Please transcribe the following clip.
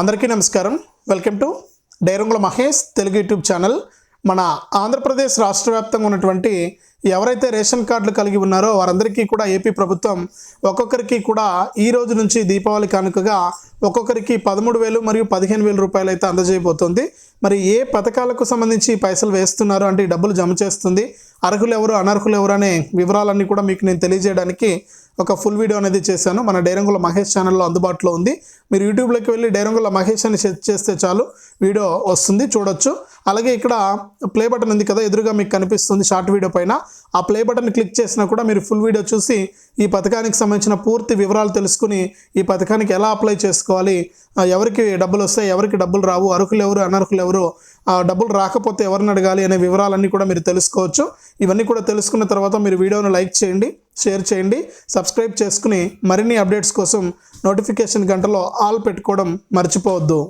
అందరికీ నమస్కారం. Welcome to Dairangula Mahesh Telugu YouTube channel. మన ఆంధ్రప్రదేశ్ రాష్ట్ర వ్యాప్తంగా ఉన్నటువంటి ఎవరైతే రేషన్ కార్డులు కలిగి ఉన్నారో వారందరికీ కూడా ఏపీ ప్రభుత్వం ఒక్కొక్కరికి కూడా ఈ రోజు నుంచి దీపావళి కానుకగా ఒక్కొక్కరికి పదమూడు వేలు మరియు పదిహేను వేల రూపాయలు అయితే అందజేయబోతోంది. మరి ఏ పథకాలకు సంబంధించి పైసలు వేస్తున్నారు? అంటే ఈ డబ్బులు జమ చేస్తుంది. అర్హులు ఎవరు అనర్హులు ఎవరు అనే వివరాలన్నీ కూడా మీకు నేను తెలియజేయడానికి ఒక ఫుల్ వీడియో అనేది చేశాను. మన డైరంగుల మహేష్ ఛానల్లో అందుబాటులో ఉంది. మీరు యూట్యూబ్లోకి వెళ్ళి డైరంగుల మహేష్ అని సెర్చ్ చేస్తే చాలు వీడియో వస్తుంది చూడొచ్చు. అలాగే ఇక్కడ ప్లే బటన్ ఉంది కదా ఎదురుగా మీకు కనిపిస్తుంది షార్ట్ వీడియో పైన. ఆ ప్లే బటన్ క్లిక్ చేసినా కూడా మీరు ఫుల్ వీడియో చూసి ఈ పథకానికి సంబంధించిన పూర్తి వివరాలు తెలుసుకుని ఈ పథకానికి ఎలా అప్లై చేసుకోవాలి ఎవరికి డబ్బులు వస్తాయి ఎవరికి డబ్బులు రావు అర్హులు ఎవరు అనర్హులు ఎవరు డబ్బులు రాకపోతే ఎవరిని అడగాలి అనే వివరాలన్నీ కూడా మీరు తెలుసుకోవచ్చు. ఇవన్నీ కూడా తెలుసుకున్న తర్వాత మీరు వీడియోను లైక్ చేయండి. షేర్ చేయండి. సబ్స్క్రైబ్ చేసుకుని మరిన్ని అప్డేట్స్ కోసం నోటిఫికేషన్ గంటలో ఆల్ పెట్టుకోవడం మర్చిపోవద్దు.